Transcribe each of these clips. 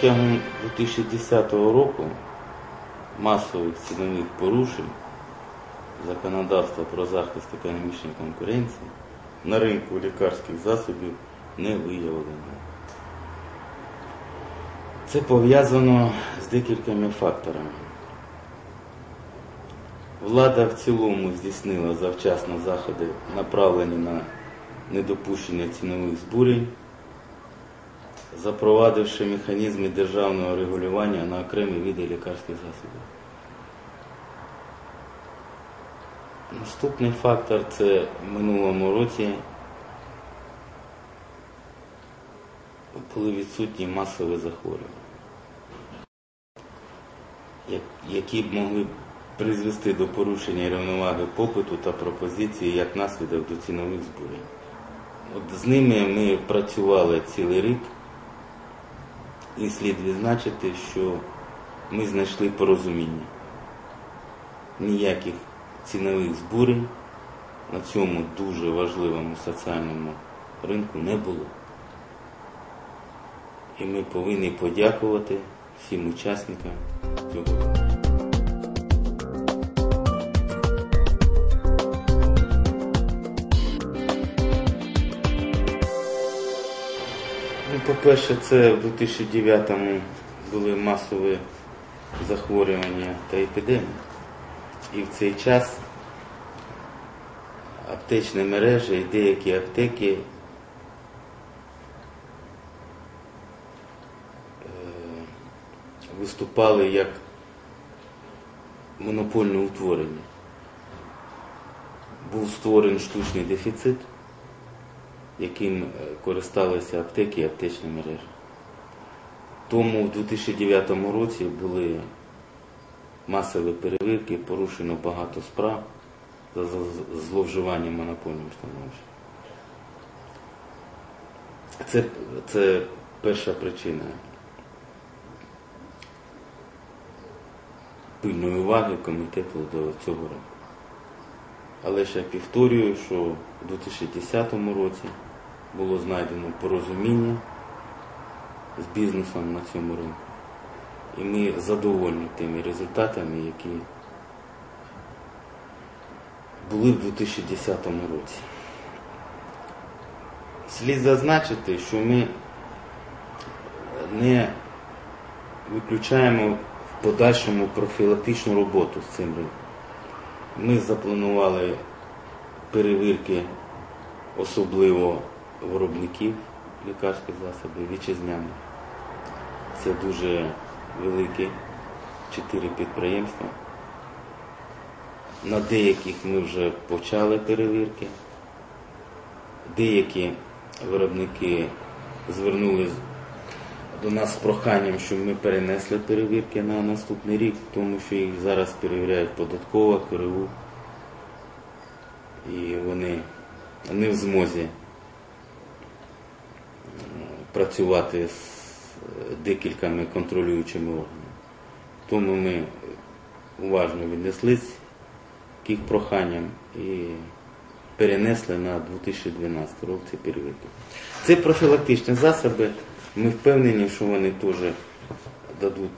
протягом 2010 року масових цінових порушень законодавства про захист економічної конкуренції на ринку лікарських засобів не виявлено. Це пов'язано з декількома факторами. Влада в цілому здійснила завчасно заходи, направлені на недопущення цінових збурень, запровадивши механізми державного регулювання на окремі види лікарських засобів. Наступний фактор це в минулому році були відсутні масові захворювання, які б могли призвести до порушення рівноваги попиту та пропозиції як наслідок до цінових збурень. От з ними ми працювали цілий рік, і слід відзначити, що ми знайшли порозуміння. Ніяких цінових збурень на цьому дуже важливому соціальному ринку не було. І ми повинні подякувати всім учасникам цього. Ну, по-перше, це в 2009-му були масові захворювання та епідемії. І в цей час аптечні мережі і деякі аптеки е, виступали як монопольне утворення. Був створений штучний дефіцит, яким е, користалися аптеки і аптечні мережі. Тому в 2009 році були масові перевірки, порушено багато справ за зловживання монопольним становищем. Це, це перша причина пильної уваги комітету до цього року. Але ще повторюю, що у 2010 році було знайдено порозуміння з бізнесом на цьому ринку. І ми задоволені тими результатами, які були в 2010 році. Слід зазначити, що ми не виключаємо в подальшому профілактичну роботу з цим ринком. Ми запланували перевірки особливо виробників лікарських засобів вітчизняних. Це дуже великі чотири підприємства. На деяких ми вже почали перевірки. Деякі виробники звернулись до нас з проханням, щоб ми перенесли перевірки на наступний рік, тому що їх зараз перевіряють податкова, КРУ. І вони не в змозі працювати з е, декількома контролюючими органами. Тому ми уважно віднеслись к їх проханням і перенесли на 2012 рік ці перевірки. Це профілактичні засоби. Ми впевнені, що вони теж дадуть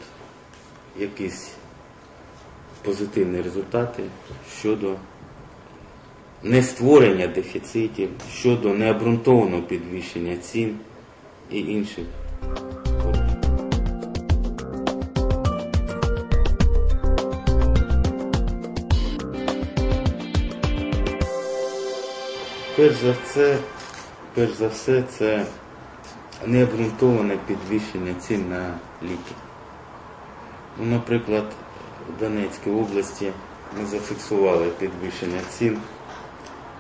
якісь позитивні результати щодо нестворення дефіцитів, щодо необґрунтованого підвищення цін і інших. Перш за все, перш за все, це необґрунтоване підвищення цін на ліки. Ну, наприклад, в Донецькій області ми зафіксували підвищення цін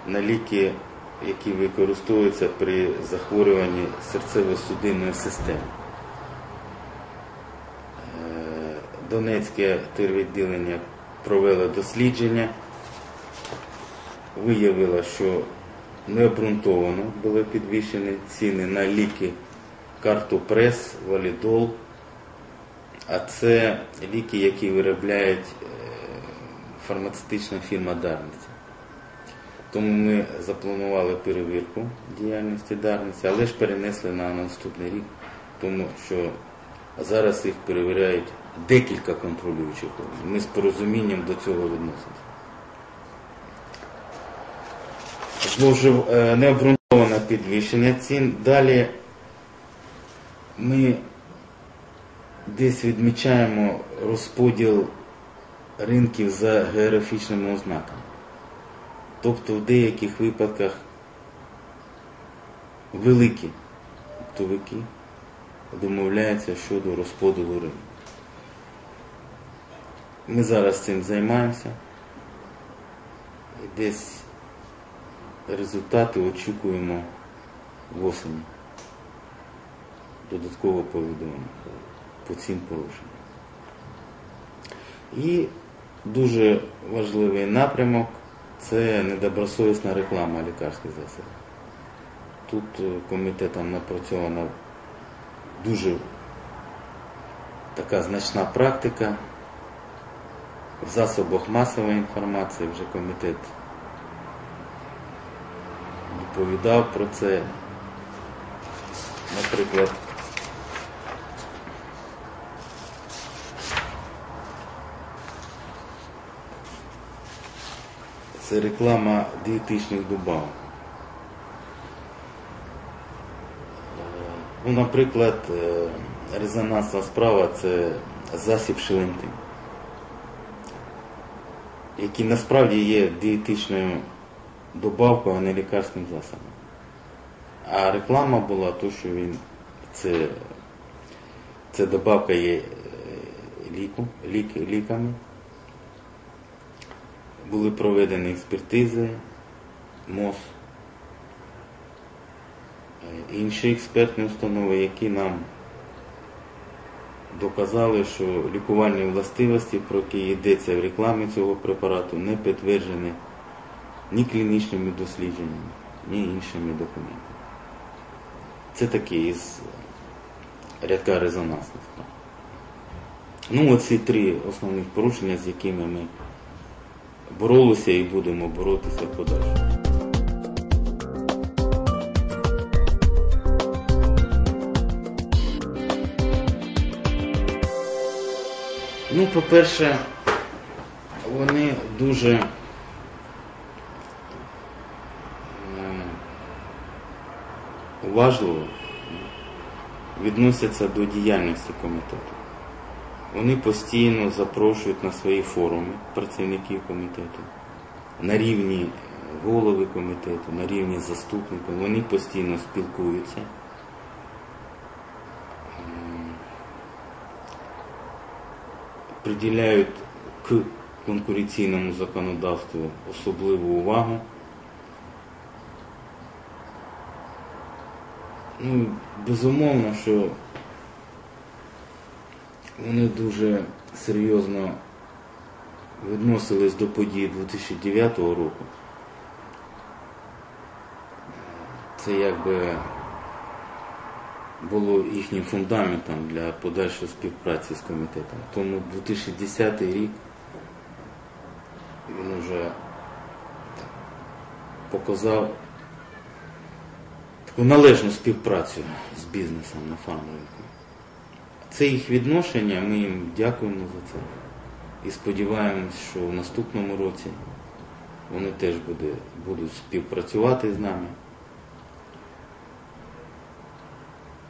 на ліки, які використовуються при захворюванні серцево-судинної системи. Е, Донецьке тервідділення провело дослідження, виявило, що необґрунтовано були підвищені ціни на ліки картопрес, валідол, а це ліки, які виробляють е, фармацевтична фірма Дарниця. Тому ми запланували перевірку діяльності Дарниці, але ж перенесли на наступний рік, тому що зараз їх перевіряють декілька контролюючих органів. Ми з порозумінням до цього відносимося. Зложив е, необґрунтоване підвищення цін. Далі ми десь відмічаємо розподіл ринків за географічними ознаками. Тобто в деяких випадках великі оптовики домовляються щодо розподілу ринку. Ми зараз цим займаємося. І десь результати очікуємо в осені. Додатково повідомлення по цим порушенням. І дуже важливий напрямок це недобросовісна реклама лікарських засобів. Тут е, комітетом напрацьована дуже така значна практика. В засобах масової інформації вже комітет доповідав про це. Наприклад, це реклама дієтичних добавок. Ну, наприклад, е, резонансна справа це засіб шилентин, який насправді є дієтичною добавкою, а не лікарським засобом. А реклама була то, що він це, це добавка є е, ліку, лік, ліками. Були проведені експертизи, МОЗ, е, інші експертні установи, які нам доказали, що лікувальні властивості, про які йдеться в рекламі цього препарату, не підтверджені ні клінічними дослідженнями, ні іншими документами. Це таке із рядка резонансних. Ну, оці три основних порушення, з якими ми боролися і будемо боротися подальше. Ну, по-перше, вони дуже е, уважливо відносяться до діяльності комітету. Вони постійно запрошують на свої форуми працівників комітету, на рівні голови комітету, на рівні заступників. Вони постійно спілкуються. Приділяють к конкуренційному законодавству особливу увагу. Ну, безумовно, що вони дуже серйозно відносились до подій 2009 року. Це якби було їхнім фундаментом для подальшої співпраці з комітетом. Тому 2010 рік він вже показав таку належну співпрацю з бізнесом на фармринку. Це їх відношення, ми їм дякуємо за це. І сподіваємось, що в наступному році вони теж буде, будуть співпрацювати з нами.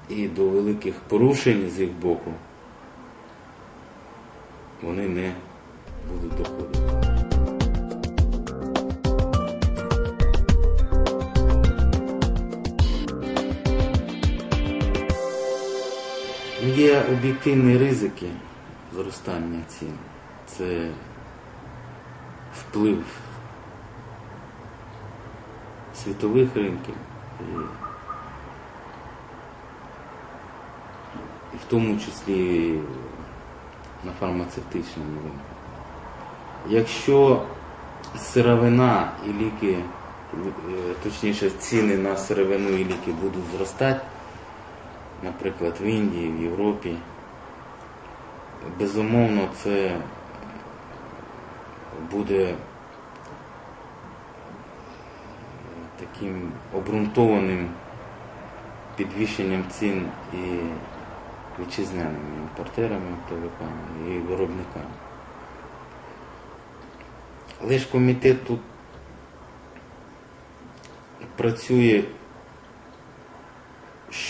І до великих порушень з їх боку вони не будуть доходити. Є об'єктивні ризики зростання цін. Це вплив світових ринків і, і в тому числі на фармацевтичному ринку. Якщо сировина і ліки, е, точніше ціни на сировину і ліки будуть зростати, наприклад, в Індії, в Європі. Безумовно, це буде таким обґрунтованим підвищенням цін і вітчизняними імпортерами, оптовиками і виробниками. Ж комітет тут працює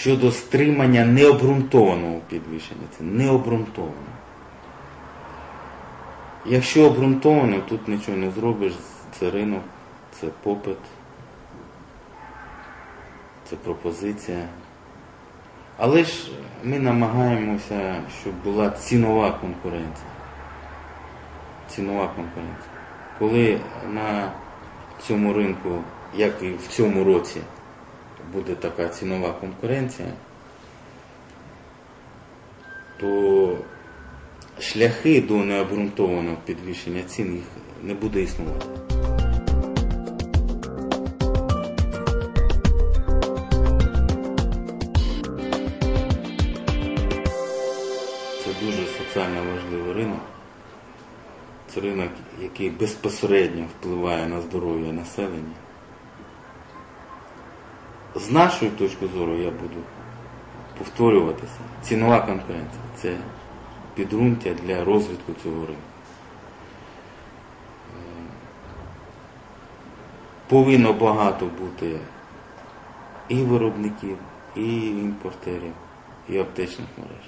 щодо стримання необґрунтованого підвищення. Це необґрунтовано. Якщо обґрунтовано, тут нічого не зробиш, це ринок, це попит, це пропозиція. Але ж ми намагаємося, щоб була цінова конкуренція. Цінова конкуренція. Коли на цьому ринку, як і в цьому році, буде така цінова конкуренція, то шляхи до необґрунтованого підвищення цін їх не буде існувати. Це дуже соціально важливий ринок. Це ринок, який безпосередньо впливає на здоров'я населення. З нашої точки зору я буду повторюватися. Цінова конкуренція це підґрунтя для розвитку цього ринку. Е, Повинно багато бути і виробників, і імпортерів, і аптечних мереж.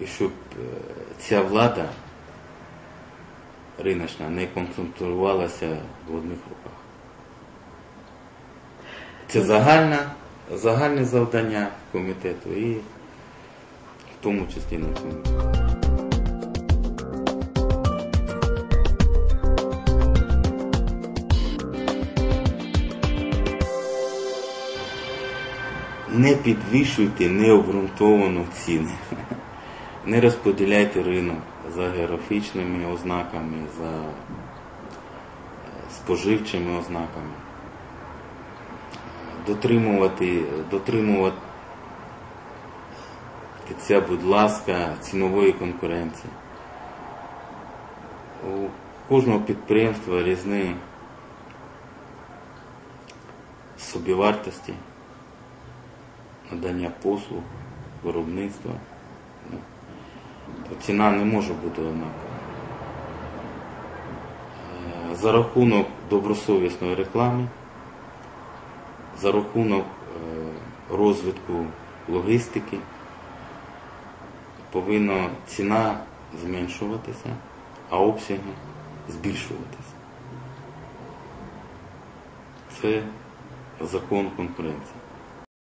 І щоб е, ця влада риночна не концентрувалася в одних руках. Це загальне, загальне завдання комітету і в тому числі на. Не підвищуйте необґрунтовано ціни. Не розподіляйте ринок за географічними ознаками, за е, споживчими ознаками. Дотримувати, це, будь ласка, цінової конкуренції. У кожного підприємства різні собівартості, надання послуг, виробництва. Ну, то ціна не може бути однакова. Е, За рахунок добросовісної реклами, за рахунок е, розвитку логістики повинна ціна зменшуватися, а обсяги збільшуватися. Це закон конкуренції.